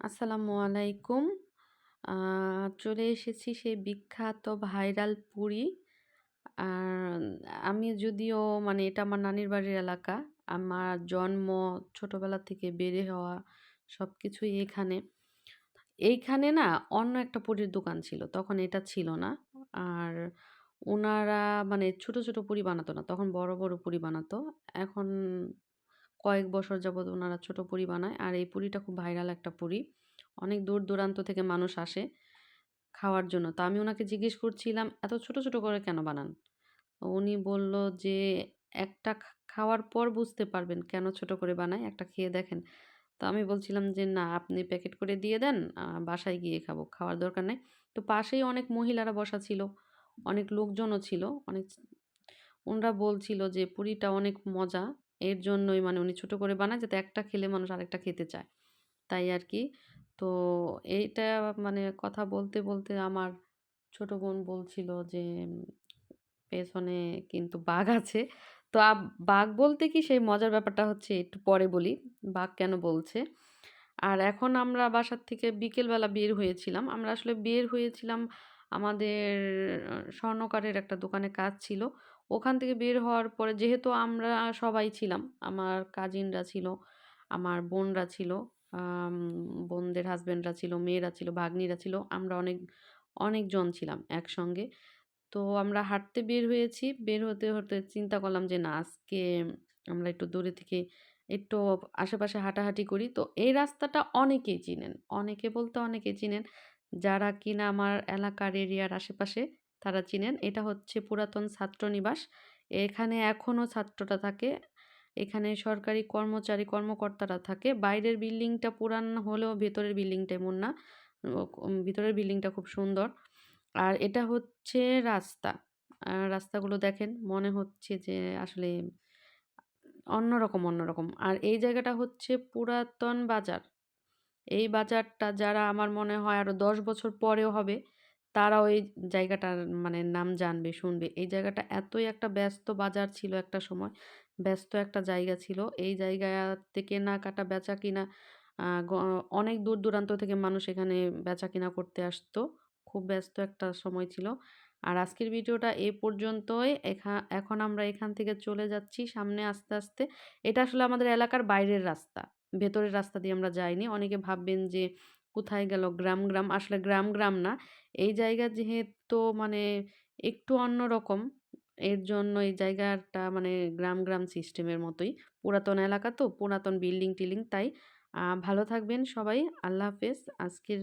আসসালামু আলাইকুম। চলে এসেছি সেই বিখ্যাত ভাইরাল পুরী। আর আমি যদিও মানে এটা আমার নানির বাড়ির এলাকা। আমার জন্ম, ছোটবেলা থেকে বেড়ে হওয়া সব কিছুই এখানে। এইখানে না অন্য একটা পুরীর দোকান ছিল। তখন এটা ছিল না। আর ওনারা মানে ছোট, ছোট পুরি বানাতো না। তখন বড়, বড় পুরি বানাতো। এখন কয়েক বছর যাবৎ ওনারা ছোট পুরি বানায়। আর এই পুরিটা খুব ভাইরাল একটা পুরি। অনেক দূর দূরান্ত থেকে মানুষ আসে খাওয়ার জন্য। তা আমি ওনাকে জিজ্ঞেস করছিলাম, "এত ছোট, ছোট করে কেন বানান?" উনি বলল যে, "একটা খাওয়ার পর বুঝতে পারবেন কেন ছোট করে বানায় একটা খেয়ে দেখেন।" তো আমি বলছিলাম যে, "না, আপনি প্যাকেট করে দিয়ে দেন। বাসায় গিয়ে খাব। খাওয়ার দরকার নাই।" তো পাশেই অনেক মহিলারা বসা ছিল। অনেক লোকজনও ছিল। অনেক ওনারা বলছিল যে, "পুরিটা অনেক মজা।" এর জন্যই মানে উনি ছোট করে বানায় যাতে একটা খেলে মানুষ আরেকটা খেতে চায়। তাই আর কি তো এইটা মানে কথা বলতে, বলতে আমার ছোট বোন বলছিল যে, "পেছনে কিন্তু বাঘ আছে।" তো বাঘ বলতে কি সেই মজার ব্যাপারটা হচ্ছে একটু পরে বলি। বাঘ কেন বলছে। আর এখন আমরা বাসার থেকে বিকেলবেলা বের হয়েছিলাম। আমরা আসলে বের হয়েছিলাম আমাদের স্বর্ণকারের একটা দোকানে কাজ ছিল। ওখান থেকে বের হওয়ার পরে যেহেতু আমরা সবাই ছিলাম। আমার কাজিনরা ছিল, আমার বোনরা ছিল, বোনদের হাসব্যান্ডরা ছিল, মেয়েরা ছিল, ভাগ্নিরা ছিল। আমরা অনেক অনেকজন ছিলাম একসঙ্গে। তো আমরা হাঁটতে বের হয়েছি। বের হতে, হতে চিন্তা করলাম যে না আজকে আমরা একটু দূরে থেকে একটু আশেপাশে হাঁটাহাঁটি করি। তো এই রাস্তাটা অনেকেই চিনেন। অনেকে বলতে অনেকেই চিনেন। যারা কিনা আমার এলাকার এরিয়ার আশেপাশে তারা চিনেন। এটা হচ্ছে পুরাতন ছাত্রনিবাস। এখানে এখনও ছাত্ররা থাকে। এখানে সরকারি কর্মচারী, কর্মকর্তারা থাকে। বাইরের বিল্ডিংটা পুরান হলেও ভেতরের বিল্ডিংটা এমন না। ভিতরের বিল্ডিংটা খুব সুন্দর। আর এটা হচ্ছে রাস্তা। রাস্তাগুলো দেখেন মনে হচ্ছে যে আসলে অন্যরকম, অন্যরকম। আর এই জায়গাটা হচ্ছে পুরাতন বাজার। এই বাজারটা যারা আমার মনে হয় আরও দশ বছর পরেও হবে, তারাও এই জায়গাটার মানে নাম জানবে, শুনবে। এই জায়গাটা এতই একটা ব্যস্ত বাজার ছিল একটা সময়। ব্যস্ত একটা জায়গা ছিল। এই জায়গাতে কেনাকাটা, বেচাকিনা আ গ অনেক দূর দূরান্ত থেকে মানুষ এখানে বেচাকিনা করতে আসতো। খুব ব্যস্ত একটা সময় ছিল। আর আজকের ভিডিওটা এ পর্যন্তই। এখা এখন আমরা এখান থেকে চলে যাচ্ছি সামনে আস্তে, আস্তে। এটা আসলে আমাদের এলাকার বাইরের রাস্তা। ভেতরের রাস্তা দিয়ে আমরা যাইনি। অনেকে ভাববেন যে কোথায় গেল গ্রাম, গ্রাম। আসলে গ্রাম, গ্রাম না। এই জায়গা যেহেতু মানে একটু অন্যরকম। এর জন্য এই জায়গাটা মানে গ্রাম, গ্রাম সিস্টেমের মতোই। পুরাতন এলাকা তো, পুরাতন বিল্ডিং-টিল্ডিং তাই। আ ভালো থাকবেন সবাই। আল্লাহ হাফেজ। আজকের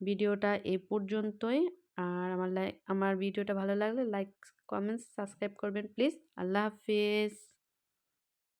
ভিডিওটা এ পর্যন্তই। আর আমার লাই আমার ভিডিওটা ভালো লাগলে লাইক, কমেন্টস, সাবস্ক্রাইব করবেন প্লিজ। আল্লাহ হাফেজ।